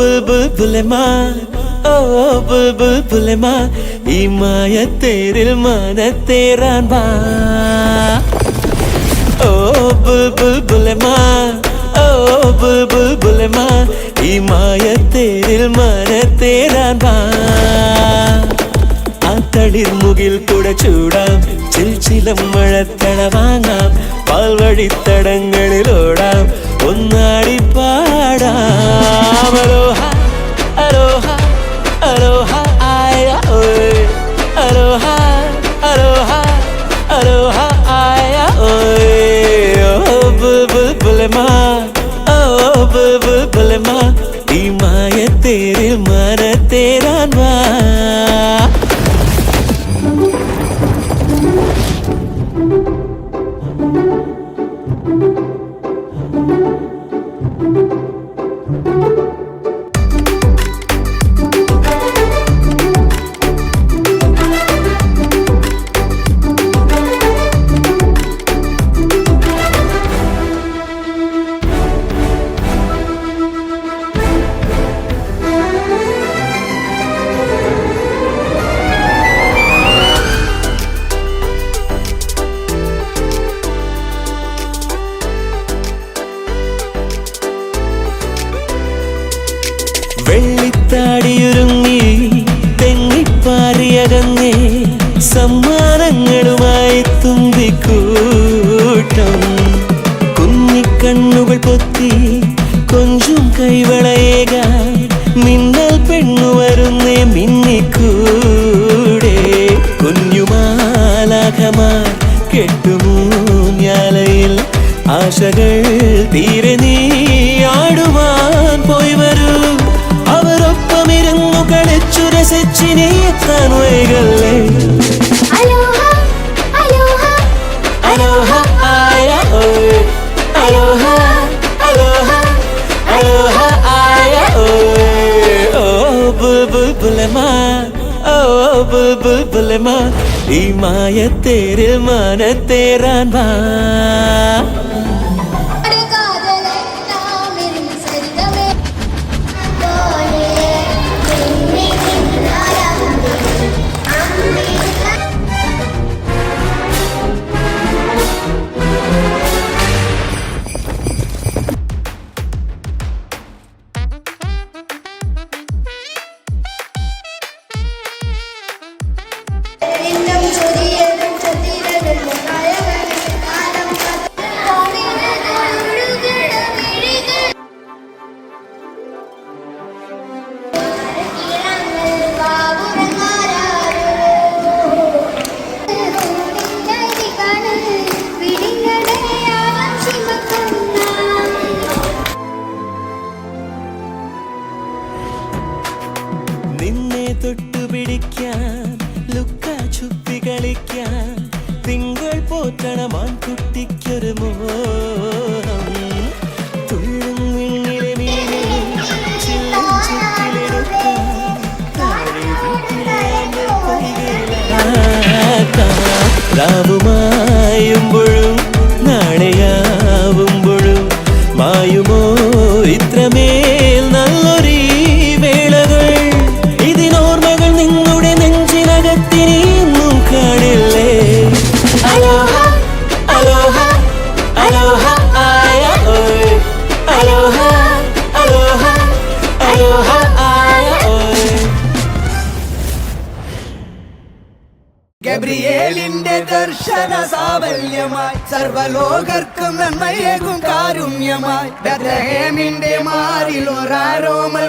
ബുൽബുൽ ബുലമാ ഓ ബുൾബുൾ ബുലമാ ഈ മായത്തേരിൽ മനത്തേറാൻ വാ ഓ ബുൾബുൾ ബുലമാ ഓ ബുൾബുൾ ബുലമാ ഈ മായത്തേരിൽ മനത്തേറാൻ വാ ആ തളിർമുകിൽ കൂടെ ചൂടാം ചിൽച്ചിലം മഴത്തട വാങ്ങാം പാൽവഴിത്തടങ്ങളിലോടാം ബുൽബുൽ ബുലമാ ഓ ബുൽബുൽ ബുലമാ ഈ മായത്തേരിൽ മനത്തേരാൻ വാ തുമ്പിക്കൂട്ടം കുഞ്ഞിക്കണ്ണുകൾ പൊത്തി കൊഞ്ചും കൈവളയേക. മിന്നൽ പെണ്ണു വരുന്നേ മിന്നിക്കൂടെ കുഞ്ഞുമാലാഖമാർ കെട്ടുമൂഞ്ഞാലയിൽ ആശകൾ തീരെ നീ ആടുവാൻ പോയി വരൂ. അവരൊപ്പമിരുന്നു കളിച്ചു രസിച്ചിനി എത്താൻ ബുൽബുൽ ബുലമാ ഓ ബുൽബുൽ ബുലമാ ഈ മായത്തേരിൽ മനത്തേറാൻ തൊട്ടുപിടിക്കാൻ ലുക്ക ചുപ്പി കളിക്കാൻ തിങ്കൾ പോറ്റണ മാൻകുട്ടിക്കൊരു മോഹം. തുള്ളും വിണ്ണിലെ മീനെ ചില്ലും ചുറ്റിലെടുക്കാൻ താഴെ വീട്ടിലെ ഗബ്രിയേലിന്റെ ദർശന സാബല്യമായി. സർവലോകർക്കും നന്മയേകും കാരുണ്യമായി. ബദ്രഹേമിന്റെ മാറിൽ ഒരാരോമൽ